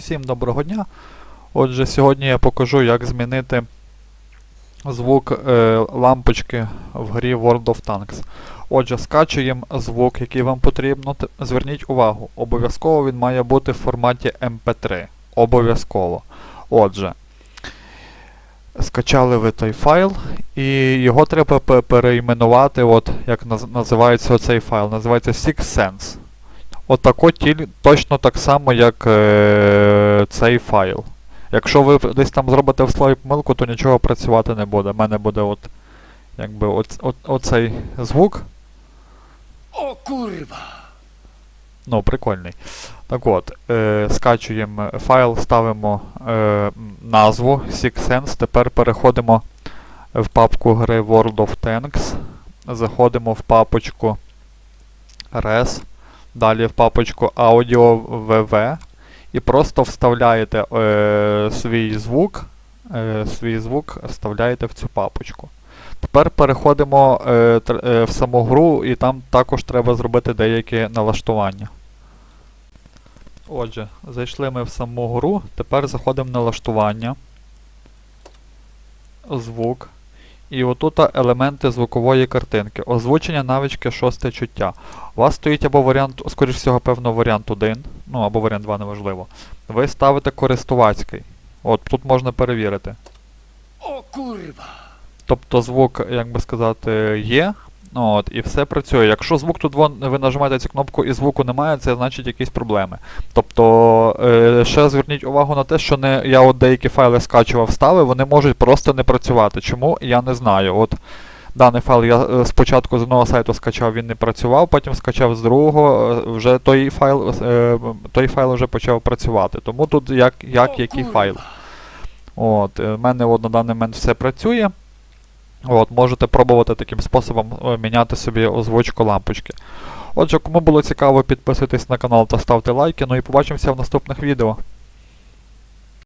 Всім доброго дня. Отже, сьогодні я покажу, як змінити звук е, лампочки в грі World of Tanks. Отже, скачуємо звук, який вам потрібно. Зверніть увагу, обов'язково він має бути в форматі MP3. Обов'язково. Отже, скачали ви той файл, і його треба переіменувати, от як наз- називається цей файл. Називається SixSense. Отако тіль, точно так само, як е, цей файл. Якщо ви десь там зробите в слові помилку, то нічого працювати не буде. У мене буде от, якби от, от, оцей звук. O kurwa! Ну, прикольний. Так от, е, скачуємо файл, ставимо е, назву SixSense. Тепер переходимо в папку гри World of Tanks. Заходимо в папочку Res. Далі в папочку Audio VV. І просто вставляєте е, свій звук. Е, свій звук вставляєте в цю папочку. Тепер переходимо е, е, в саму гру, і там також треба зробити деякі налаштування. Отже, зайшли ми в саму гру, тепер заходимо в налаштування. Звук. І отут елементи звукової картинки. Озвучення навички шосте чуття. У вас стоїть або варіант, скоріш всього, певно, варіант 1, ну або варіант 2, неважливо. Ви ставите користувацький. От тут можна перевірити. О, курва! Тобто звук, як би сказати, є. Ну, От, і все працює. Якщо звук тут вон, ви нажимаєте цю кнопку і звуку немає, це значить якісь проблеми. Тобто, е, ще зверніть увагу на те, що не, я от деякі файли скачував, ставив, вони можуть просто не працювати. Чому? Я не знаю. От Даний файл я е, спочатку з одного сайту скачав, він не працював, потім скачав з другого, е, вже той файл, е, той файл вже почав працювати. Тому тут як, як який файл. От, е, в мене от на даний момент все працює. От, можете пробувати таким способом е, міняти собі озвучку лампочки. Отже, кому було цікаво, підписуйтесь на канал та ставте лайки. Ну і побачимося в наступних відео.